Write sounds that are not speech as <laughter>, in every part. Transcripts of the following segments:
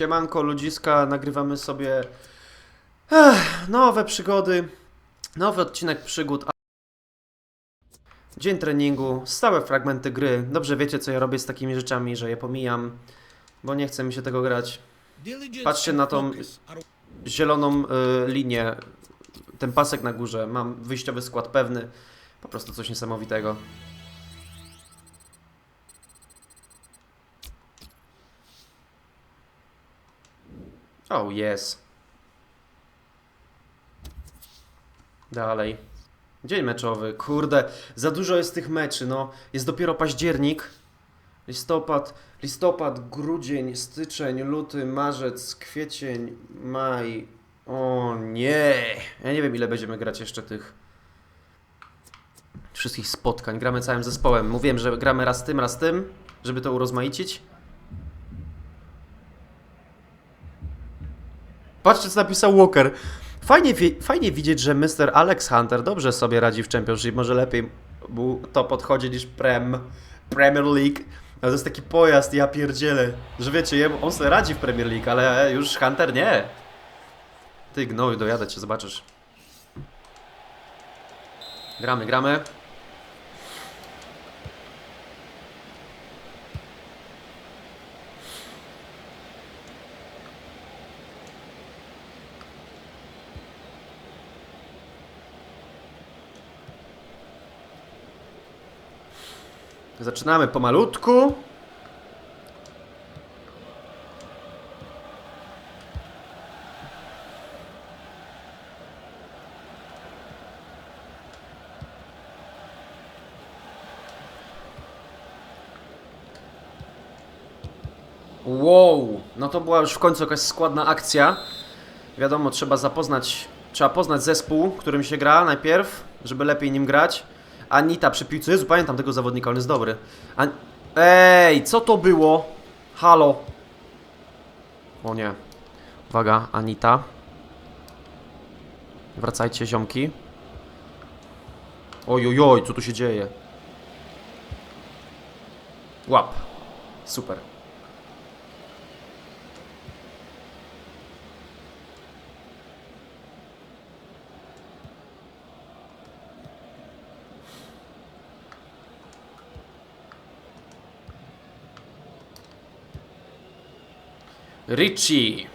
Siemanko, ludziska, nagrywamy sobie ech, nowe przygody, nowy odcinek przygód. Dzień treningu, stałe fragmenty gry. Dobrze wiecie, co ja robię z takimi rzeczami, że je pomijam, bo nie chce mi się tego grać. Patrzcie na tą Zieloną y, linię, ten pasek na górze, mam wyjściowy skład pewny. Po prostu coś niesamowitego. Oh, yes. Dalej. Dzień meczowy. Kurde, za dużo jest tych meczy, no. Jest dopiero październik. Listopad, listopad, grudzień, styczeń, luty, marzec, kwiecień, maj. O nie. Ja nie wiem ile będziemy grać jeszcze tych wszystkich spotkań. Gramy całym zespołem. Mówiłem, że gramy raz tym, raz tym, żeby to urozmaicić. Patrzcie, co napisał Walker. Fajnie, fajnie widzieć, że Mr. Alex Hunter dobrze sobie radzi w Championship. Może lepiej mu to podchodzi niż Prem, Premier League. Ale to jest taki pojazd, ja pierdzielę. Że wiecie, on sobie radzi w Premier League, ale już Hunter nie. Ty gnoju, dojadę cię, zobaczysz. Gramy, gramy. Zaczynamy pomalutku. Wow, no to była już w końcu jakaś składna akcja. Wiadomo, trzeba zapoznać, trzeba poznać zespół, którym się gra najpierw, żeby lepiej nim grać. Anita przy piłce, Jezu, pamiętam tego zawodnika, on jest dobry. An Ej, co to było? Halo. O nie. Uwaga, Anita. Wracajcie, ziomki. Oj, oj, oj, co tu się dzieje? Łap. Super. Richie.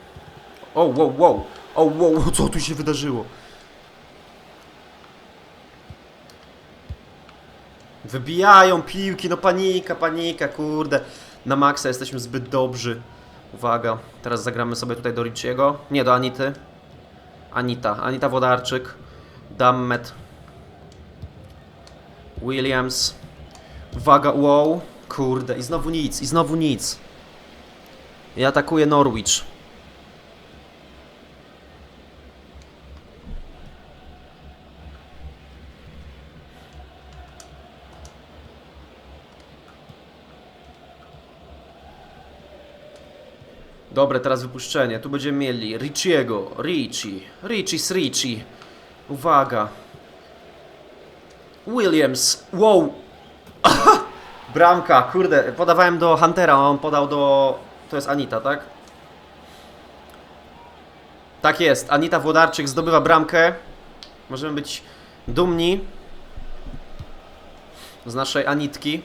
O, wow, wow. O, wow, <laughs> co tu się wydarzyło? Wybijają piłki, no panika, panika, kurde. Na maksa jesteśmy zbyt dobrzy. Uwaga, teraz zagramy sobie tutaj do Richiego. Nie, do Anity. Anita, Anita Wodarczyk. Dammet. Williams. Uwaga, wow. Kurde, i znowu nic, i znowu nic. I atakuje Norwich. Dobre, teraz wypuszczenie. Tu będziemy mieli Richiego, Richie, Richie z Richie. Uwaga. Williams, wow. <laughs> Bramka, kurde, podawałem do Huntera, on podał do... To jest Anita, tak? Tak jest, Anita Włodarczyk zdobywa bramkę. Możemy być dumni z naszej Anitki.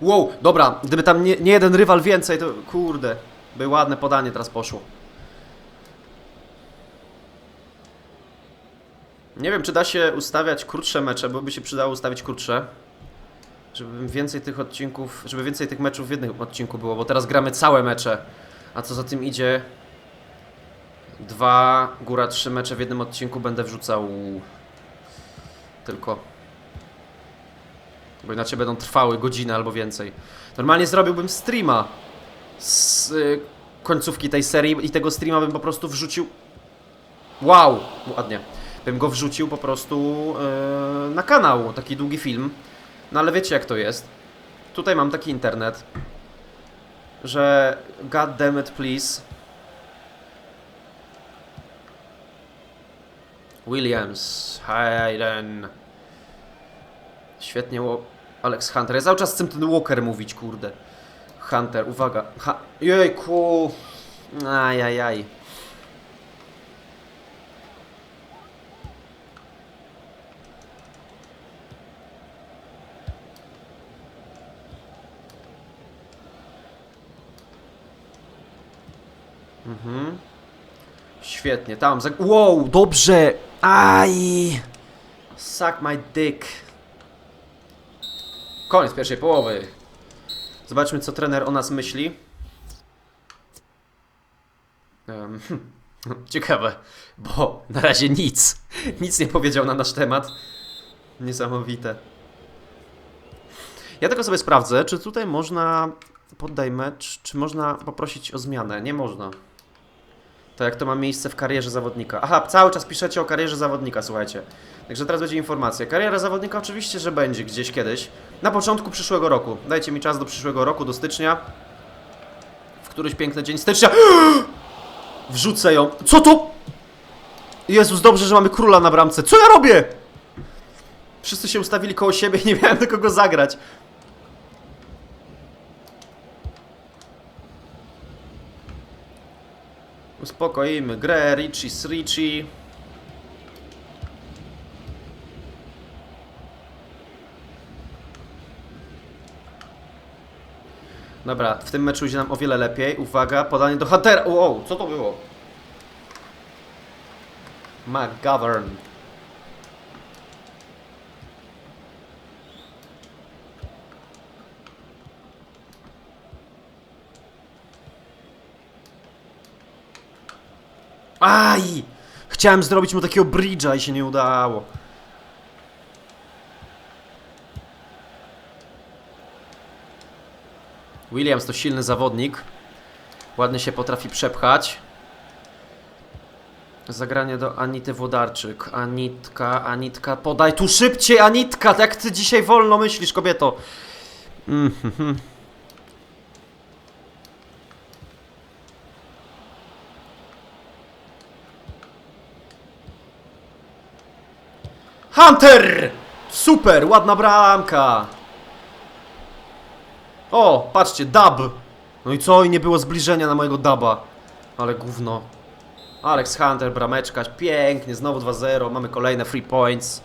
Wow, dobra, gdyby tam nie, nie jeden rywal więcej, to kurde, by ładne podanie teraz poszło. Nie wiem, czy da się ustawiać krótsze mecze, bo by się przydało ustawić krótsze. Żeby więcej tych odcinków, żeby więcej tych meczów w jednym odcinku było, bo teraz gramy całe mecze. A co za tym idzie? Dwa, góra trzy mecze w jednym odcinku będę wrzucał tylko. Bo inaczej będą trwały godzinę albo więcej. Normalnie zrobiłbym streama z y, końcówki tej serii i tego streama bym po prostu wrzucił. Wow! Ładnie. Bym go wrzucił po prostu y, na kanał, taki długi film. No ale wiecie jak to jest. Tutaj mam taki internet, że god damn it please. Williams, Hayden. Świetnie, Alex Hunter. Ja cały czas chcę ten Walker mówić, kurde. Hunter, uwaga. Ha Jejku. Ajajaj. Mhm. Świetnie, tam. Wow, dobrze! Aj! Suck my dick. Koniec pierwszej połowy. Zobaczmy, co trener o nas myśli. Em, <laughs> ciekawe, bo na razie nic. Nic nie powiedział na nasz temat. Niesamowite. Ja tylko sobie sprawdzę, czy tutaj można. Poddaj mecz, czy można poprosić o zmianę? Nie można. To jak to ma miejsce w karierze zawodnika. Aha, cały czas piszecie o karierze zawodnika, słuchajcie. Także teraz będzie informacja. Kariera zawodnika oczywiście, że będzie gdzieś kiedyś. Na początku przyszłego roku. Dajcie mi czas do przyszłego roku, do stycznia. W któryś piękny dzień stycznia. <gasps> Wrzucę ją. Co to? Jezus, dobrze, że mamy króla na bramce. Co ja robię? Wszyscy się ustawili koło siebie nie miałem do kogo zagrać. Uspokoimy grę, Richie z Richie. Dobra, w tym meczu idzie nam o wiele lepiej. Uwaga, podanie do Huntera. Wow, co to było? McGovern. Aj! Chciałem zrobić mu takiego bridge'a i się nie udało. Williams to silny zawodnik. Ładnie się potrafi przepchać. Zagranie do Anity Włodarczyk. Anitka, Anitka, podaj tu szybciej, Anitka! Jak ty dzisiaj wolno myślisz, kobieto? Mhm. Hunter! Super, ładna bramka! O, patrzcie, dub! No i co? I nie było zbliżenia na mojego duba. Ale gówno. Alex Hunter, brameczka, pięknie, znowu 2-0, mamy kolejne free points.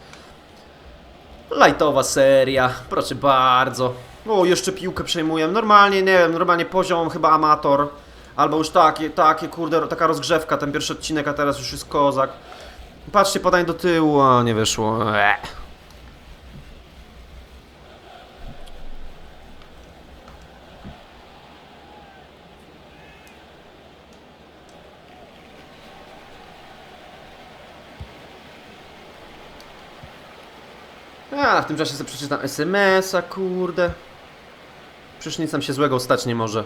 Lightowa seria, proszę bardzo. O, jeszcze piłkę przejmuję. Normalnie, nie wiem, normalnie poziom chyba amator. Albo już takie, takie, kurde, taka rozgrzewka, ten pierwszy odcinek, a teraz już jest kozak. Patrzcie, podań do tyłu, a nie wyszło. Eee. A, w tym czasie sobie przeczytam SMS-a, kurde. Przecież nic nam się złego stać nie może.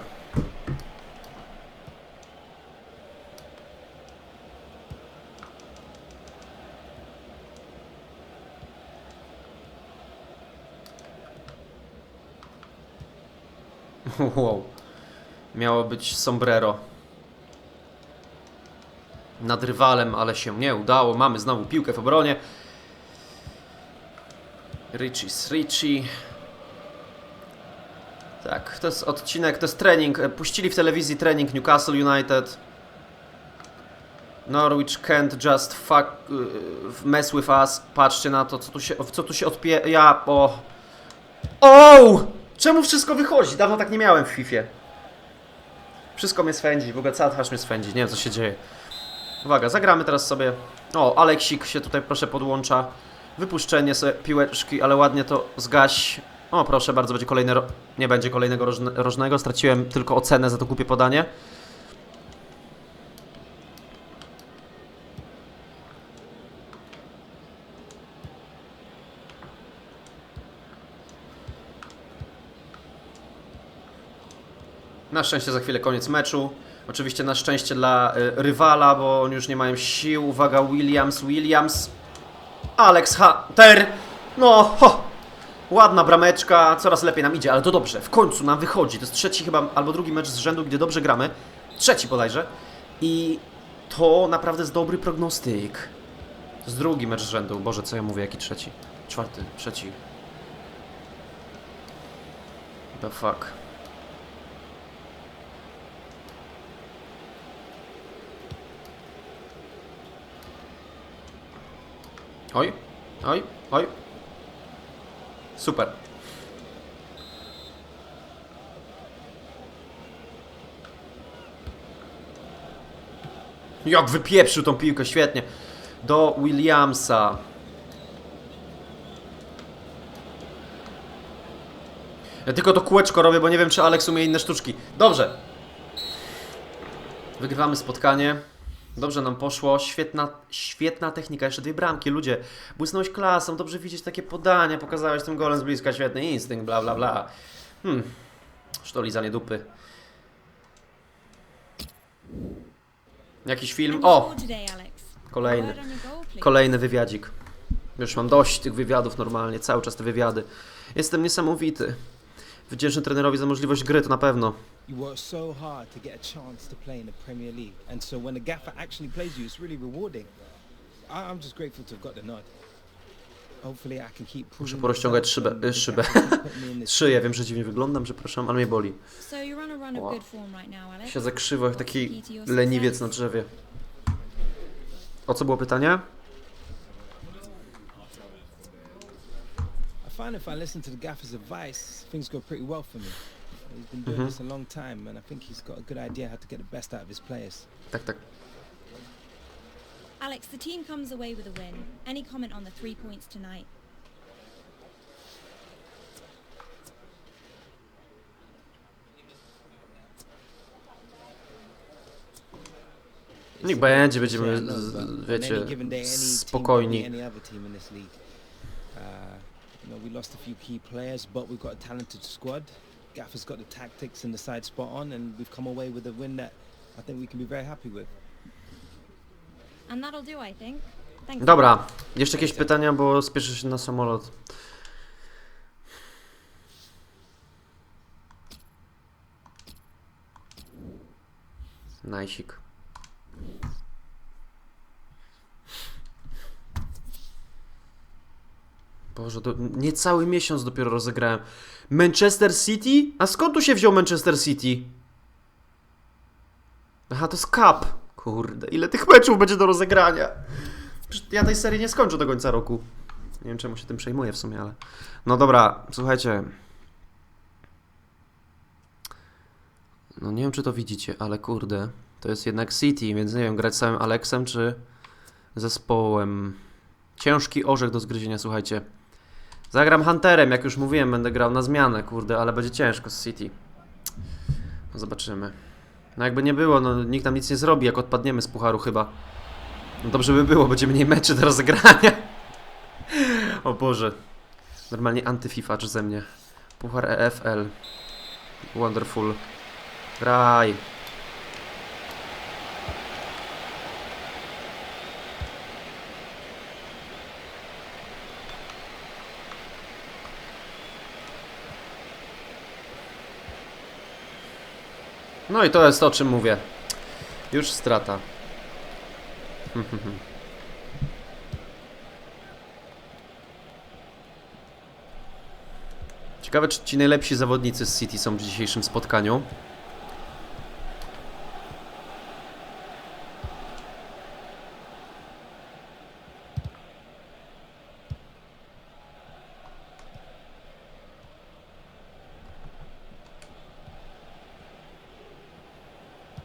<laughs> Wow. Miało być sombrero. Nad rywalem, ale się nie udało. Mamy znowu piłkę w obronie. Richie z Richie. Tak, to jest odcinek, to jest trening. Puścili w telewizji trening Newcastle United. Norwich can't just fuck y, mess with us. Patrzcie na to, co tu się, co tu się odpie... Ja, o... O! Czemu wszystko wychodzi? Dawno tak nie miałem w FIFA. Wszystko mnie swędzi, w ogóle cała twarz mnie swędzi, nie wiem co się dzieje. Uwaga, zagramy teraz sobie... O, Aleksik się tutaj proszę podłącza. Wypuszczenie sobie piłeczki, ale ładnie to zgaś. O, proszę bardzo, będzie kolejne... Nie będzie kolejnego rożne... rożnego, straciłem tylko ocenę za to głupie podanie. Na szczęście za chwilę koniec meczu. Oczywiście na szczęście dla y, rywala, bo oni już nie mają sił. Uwaga, Williams, Williams. Alex Hunter. No, ho. Ładna brameczka, coraz lepiej nam idzie, ale to dobrze. W końcu nam wychodzi. To jest trzeci chyba, albo drugi mecz z rzędu, gdzie dobrze gramy. Trzeci bodajże. I to naprawdę jest dobry prognostyk. Jest drugi mecz z rzędu. Boże, co ja mówię, jaki trzeci? Czwarty, trzeci. The fuck. Oj, oj, oj. Super. Jak wypieprzył tą piłkę, świetnie. Do Williamsa. Ja tylko to kółeczko robię, bo nie wiem, czy Alex umie inne sztuczki. Dobrze. Wygrywamy spotkanie. Dobrze nam poszło. Świetna, świetna technika. Jeszcze dwie bramki. Ludzie, błysnąłeś klasą. Dobrze widzieć takie podania. Pokazałeś tym golem z bliska. Świetny instynkt, bla, bla, bla. Hmm. Sztolizanie dupy. Jakiś film. O! Kolejny. Kolejny wywiadzik. Już mam dość tych wywiadów normalnie, cały czas te wywiady. Jestem niesamowity. Wdzięczny trenerowi za możliwość gry, to na pewno. You work so hard to get a chance to play in the Premier League, and so when the gaffer actually plays you, it's really rewarding. I- I'm just grateful to have got the nod. Hopefully, I can keep proving porozciągać szybę- szybę. Szyję, <laughs> wiem, że dziwnie wyglądam, przepraszam, ale mnie boli. So you're on a run of Wow. good form right now, Alex. Siedzę krzywo jak taki leniwiec na drzewie. O co było pytanie? Find if I listen to the gaffer's advice, things go pretty well for me. He's been doing Mhm. this a long time, and I think he's got a good idea how to get the best out of his players. Tak, tak. Alex, the team comes away with a win. Any comment on the three points tonight? Niech będzie, będziemy, Yeah, no, z- but on wiecie, any given day, any team can spokojni. You know, we lost a few key players, but we've got a talented squad. Gaffer's got the tactics and the side spot on, and we've come away with a win that I think we can be very happy with. And that'll do, I think. Thank you. Dobra, jeszcze jakieś pytania, bo spieszę się na samolot. Najsik. Boże, to niecały miesiąc dopiero rozegrałem. Manchester City? A skąd tu się wziął Manchester City? Aha, to jest Cup. Kurde, ile tych meczów będzie do rozegrania? Ja tej serii nie skończę do końca roku. Nie wiem, czemu się tym przejmuję w sumie, ale... No dobra, słuchajcie. No nie wiem, czy to widzicie, ale kurde, to jest jednak City, więc nie wiem, grać samym Alexem, czy zespołem. Ciężki orzech do zgryzienia, słuchajcie. Zagram Hunterem, jak już mówiłem, będę grał na zmianę, kurde, ale będzie ciężko z City. No zobaczymy. No jakby nie było, no nikt nam nic nie zrobi, jak odpadniemy z pucharu chyba. No dobrze by było, będzie mniej meczy do rozegrania. <laughs> O Boże. Normalnie antyfifacz ze mnie. Puchar EFL. Wonderful. Graj. No i to jest to, o czym mówię. Już strata. Ciekawe, czy ci najlepsi zawodnicy z City są w dzisiejszym spotkaniu.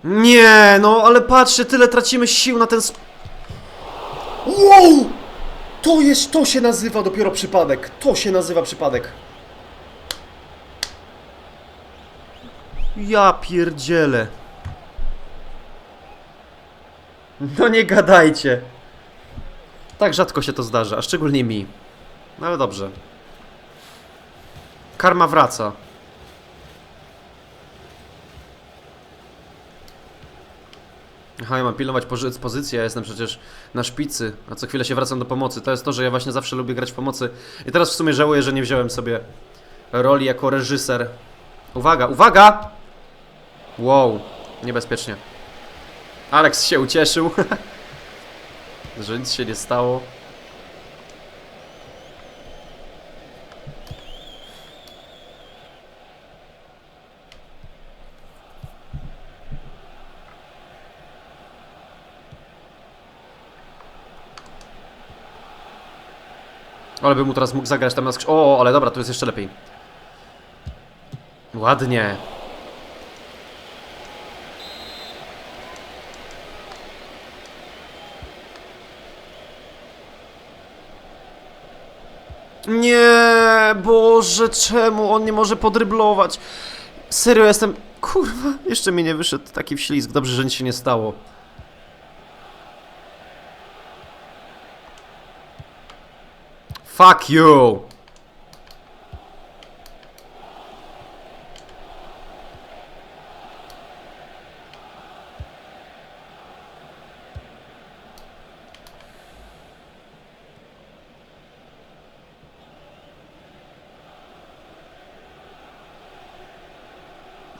Nie, no ale patrzcie, tyle tracimy sił na ten. Sp- wow! To jest, to się nazywa dopiero przypadek. To się nazywa przypadek. Ja pierdzielę. No nie gadajcie. Tak rzadko się to zdarza, a szczególnie mi. No ale dobrze. Karma wraca. Aha, ja mam pilnować pozy- pozycję, ja jestem przecież na szpicy, a co chwilę się wracam do pomocy. To jest to, że ja właśnie zawsze lubię grać w pomocy. I teraz w sumie żałuję, że nie wziąłem sobie roli jako reżyser. Uwaga, uwaga! Wow, niebezpiecznie. Alex się ucieszył, <laughs> że nic się nie stało. Ale bym mu teraz mógł zagrać tam na skrz... O, ale dobra, tu jest jeszcze lepiej. Ładnie. Nie, Boże, czemu on nie może podryblować? Serio, jestem... Kurwa, jeszcze mi nie wyszedł taki wślizg. Dobrze, że nic się nie stało. Fuck you!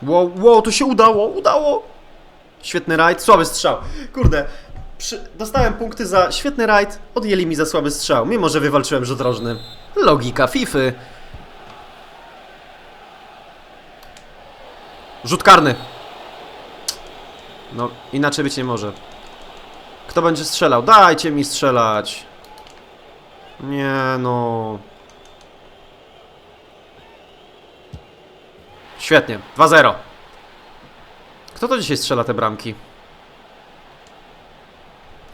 Wow, wow, to się udało, udało! Świetny rajd, słaby strzał. Kurde, przy... dostałem punkty za świetny rajd, odjęli mi za słaby strzał, mimo że wywalczyłem rzut rożny. Logika Fify. Rzut karny. No, inaczej być nie może. Kto będzie strzelał? Dajcie mi strzelać. Nie no. Świetnie, 2-0. Kto to dzisiaj strzela te bramki?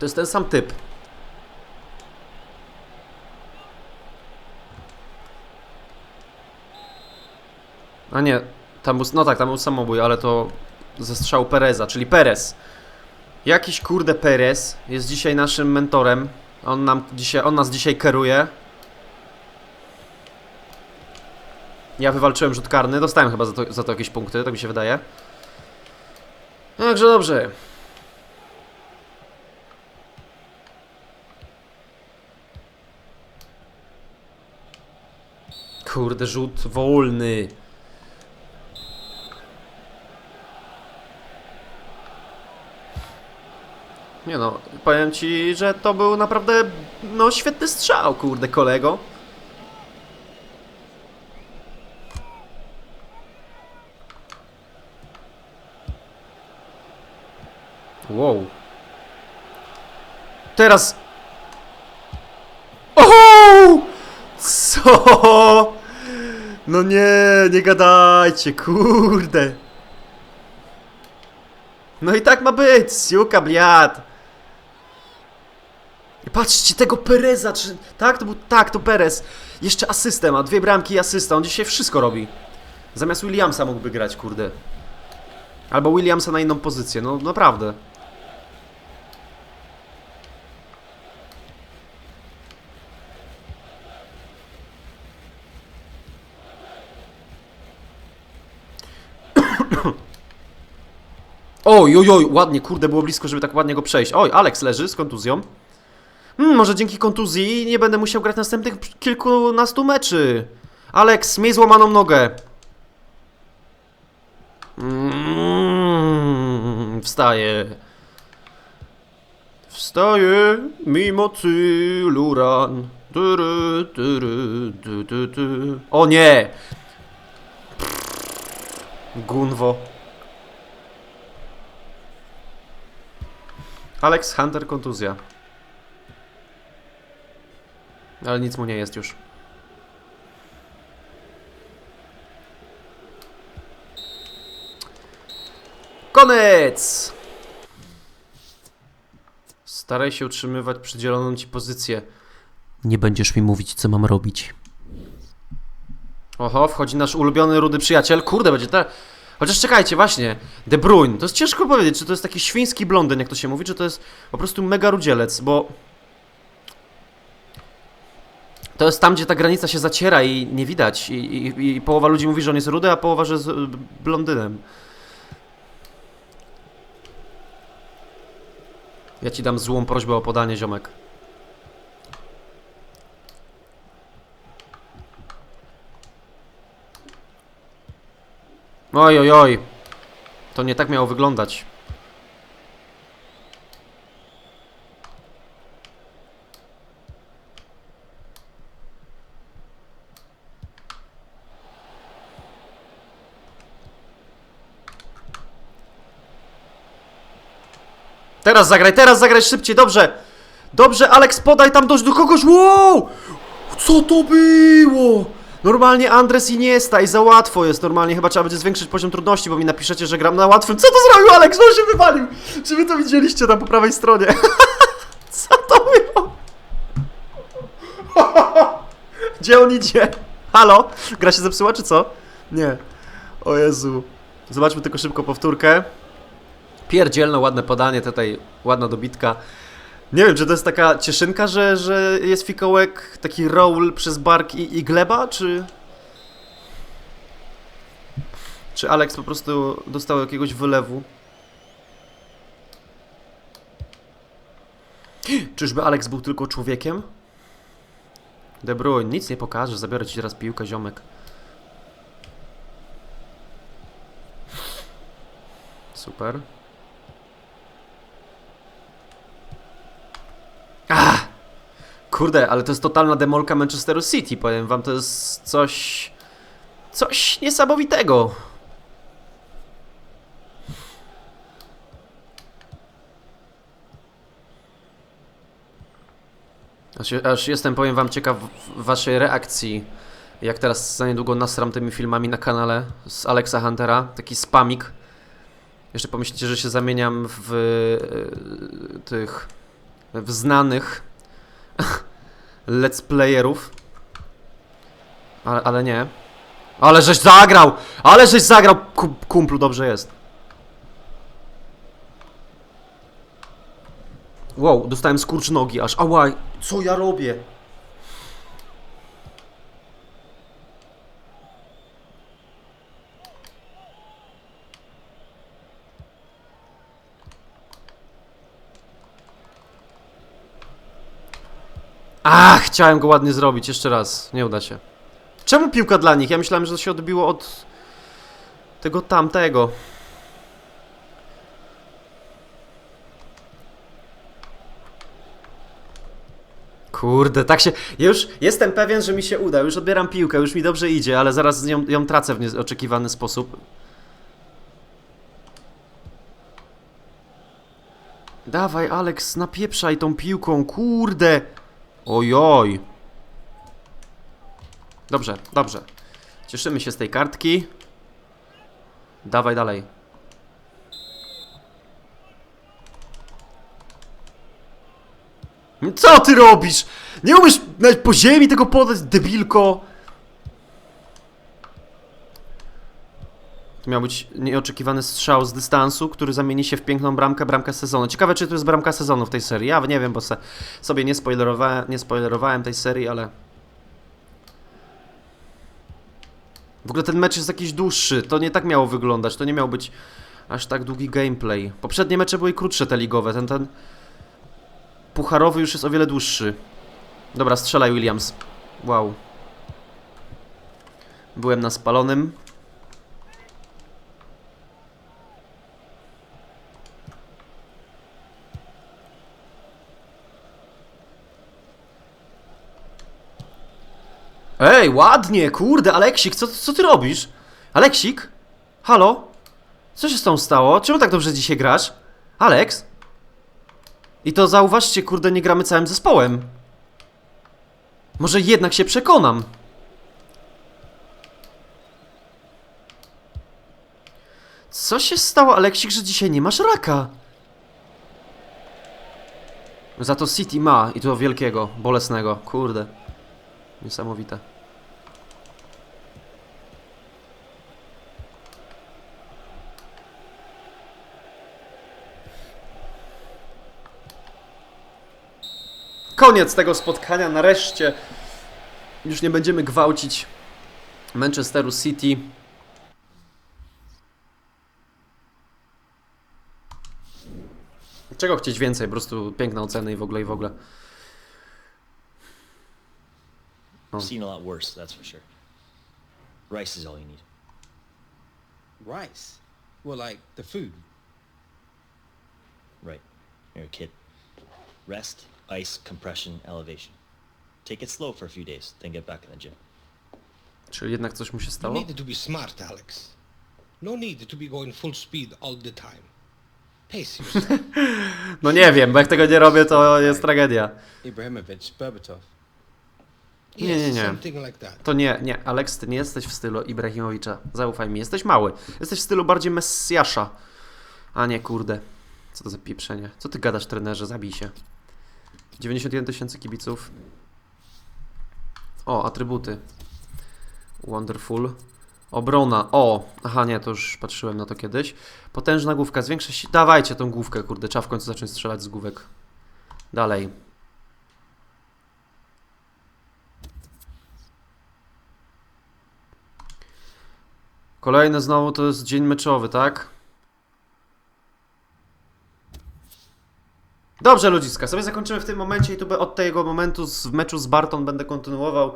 To jest ten sam typ. A nie, tam był, no tak, tam był samobój, ale to ze strzału Pereza, czyli Perez. Jakiś kurde Perez jest dzisiaj naszym mentorem. On nam dzisiaj, on nas dzisiaj kieruje. Ja wywalczyłem rzut karny, dostałem chyba za to, za to jakieś punkty, tak mi się wydaje. Także dobrze. Kurde, rzut wolny. Nie no, powiem ci, że to był naprawdę, no świetny strzał, kurde, kolego. Wow. Teraz... O! Co? No nie, nie gadajcie, kurde. No i tak ma być, siuka bliad. Patrzcie tego Pereza, czy... Tak, to był... Tak, to Perez. Jeszcze asystę ma, dwie bramki i asysta, on dzisiaj wszystko robi. Zamiast Williamsa mógłby grać, kurde. Albo Williamsa na inną pozycję, no naprawdę. Oj, oj, oj, ładnie, kurde, było blisko, żeby tak ładnie go przejść. Oj, Alex leży z kontuzją. Hmm, może dzięki kontuzji nie będę musiał grać następnych kilkunastu meczy. Alex, miej złamaną nogę. Mm, wstaję. Wstaję mimo tylu ran. Tyry, tyry, ty, ty, ty. O nie! Gunwo. Alex Hunter kontuzja. Ale nic mu nie jest już. Koniec! Staraj się utrzymywać przydzieloną ci pozycję. Nie będziesz mi mówić, co mam robić. Oho, wchodzi nasz ulubiony rudy przyjaciel. Kurde, będzie te... Chociaż czekajcie, właśnie. De Bruyne. To jest ciężko powiedzieć, czy to jest taki świński blondyn, jak to się mówi, czy to jest po prostu mega rudzielec, bo... To jest tam, gdzie ta granica się zaciera i nie widać. I, i, i połowa ludzi mówi, że on jest rudy, a połowa, że jest blondynem. Ja ci dam złą prośbę o podanie, ziomek. Oj, oj, oj. To nie tak miało wyglądać. Teraz zagraj, teraz zagraj szybciej, dobrze. Dobrze, Alex, podaj tam dość do kogoś. Wow! Co to było? Normalnie Andres i za łatwo jest. Normalnie chyba trzeba będzie zwiększyć poziom trudności, bo mi napiszecie, że gram na łatwym. Co to zrobił Alex? On się wywalił. Czy wy to widzieliście tam po prawej stronie? <laughs> Co to było? <laughs> Gdzie on idzie? Halo? Gra się zepsuła, czy co? Nie. O Jezu. Zobaczmy tylko szybko powtórkę. Pierdzielno, ładne podanie, tutaj ładna dobitka. Nie wiem, czy to jest taka cieszynka, że, że jest fikołek, taki roll przez bark i, i gleba, czy... Czy Alex po prostu dostał jakiegoś wylewu? Czyżby Alex był tylko człowiekiem? De Bruyne, nic nie pokażesz, zabiorę ci teraz piłkę, ziomek. Super. Kurde, ale to jest totalna demolka Manchesteru City, powiem wam, to jest coś... Coś niesamowitego. Aż, aż jestem, powiem wam, ciekaw waszej reakcji, jak teraz za niedługo nasram tymi filmami na kanale z Alexa Huntera, taki spamik. Jeszcze pomyślicie, że się zamieniam w e, tych w znanych <laughs> let's playerów. Ale, ale nie. Ale żeś zagrał! Ale żeś zagrał! Kum- Kumplu, dobrze jest. Wow, dostałem skurcz nogi aż. Ała, co ja robię? A, chciałem go ładnie zrobić, jeszcze raz. Nie uda się. Czemu piłka dla nich? Ja myślałem, że to się odbiło od tego tamtego. Kurde, tak się. Już jestem pewien, że mi się uda. Już odbieram piłkę, już mi dobrze idzie, ale zaraz ją, ją tracę w nieoczekiwany sposób. Dawaj, Alex, napieprzaj tą piłką, kurde! Ojoj. Dobrze, dobrze. Cieszymy się z tej kartki. Dawaj dalej. Co ty robisz? Nie umiesz nawet po ziemi tego podać, debilko. Miał być nieoczekiwany strzał z dystansu, który zamieni się w piękną bramkę, bramkę sezonu. Ciekawe, czy to jest bramka sezonu w tej serii. Ja nie wiem, bo se, sobie nie spoilerowałem, nie spoilerowałem tej serii, ale... W ogóle ten mecz jest jakiś dłuższy. To nie tak miało wyglądać. To nie miał być aż tak długi gameplay. Poprzednie mecze były krótsze te ligowe. Ten, ten pucharowy już jest o wiele dłuższy. Dobra, strzelaj Williams. Wow. Byłem na spalonym. Ej, ładnie, kurde, Aleksik, co, co ty robisz? Aleksik? Halo? Co się z tą stało? Czemu tak dobrze dzisiaj grasz? Aleks? I to zauważcie, kurde, nie gramy całym zespołem. Może jednak się przekonam. Co się stało, Aleksik, że dzisiaj nie masz raka? Za to City ma i to wielkiego, bolesnego, kurde. Niesamowite. Koniec tego spotkania, nareszcie. Już nie będziemy gwałcić Manchesteru City. Czego chcieć więcej? Po prostu piękne oceny i w ogóle, i w ogóle. I've seen a lot worse, that's for sure. Rice is all you need. Rice. Well, like the food. Right. You're a kid. Rest, ice, compression, elevation. Take it slow for a few days, then get back in the gym. Czyli jednak coś mu się You stało? need to be smart, Alex. No need to be going full speed all the time. Pace yourself. <laughs> No nie wiem, bo jak tego nie robię, to jest tragedia. Ibrahimovic, Berbatov. Nie, nie, yes, nie. something like that. To nie, nie, Aleks, ty nie jesteś w stylu Ibrahimowicza. Zaufaj mi, jesteś mały. Jesteś w stylu bardziej Messiasza. A nie, kurde. Co to za pieprzenie? Co ty gadasz, trenerze? Zabij się. 91 tysięcy kibiców. O, atrybuty. Wonderful. Obrona. O! Aha, nie, to już patrzyłem na to kiedyś. Potężna główka. Zwiększa się... Dawajcie tą główkę, kurde. Trzeba w końcu zacząć strzelać z główek. Dalej. Kolejny znowu to jest dzień meczowy, tak? Dobrze, ludziska, sobie zakończymy w tym momencie i tu od tego momentu z w meczu z Barton będę kontynuował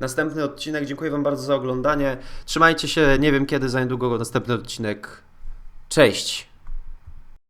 następny odcinek. Dziękuję Wam bardzo za oglądanie. Trzymajcie się, nie wiem kiedy, za niedługo następny odcinek. Cześć!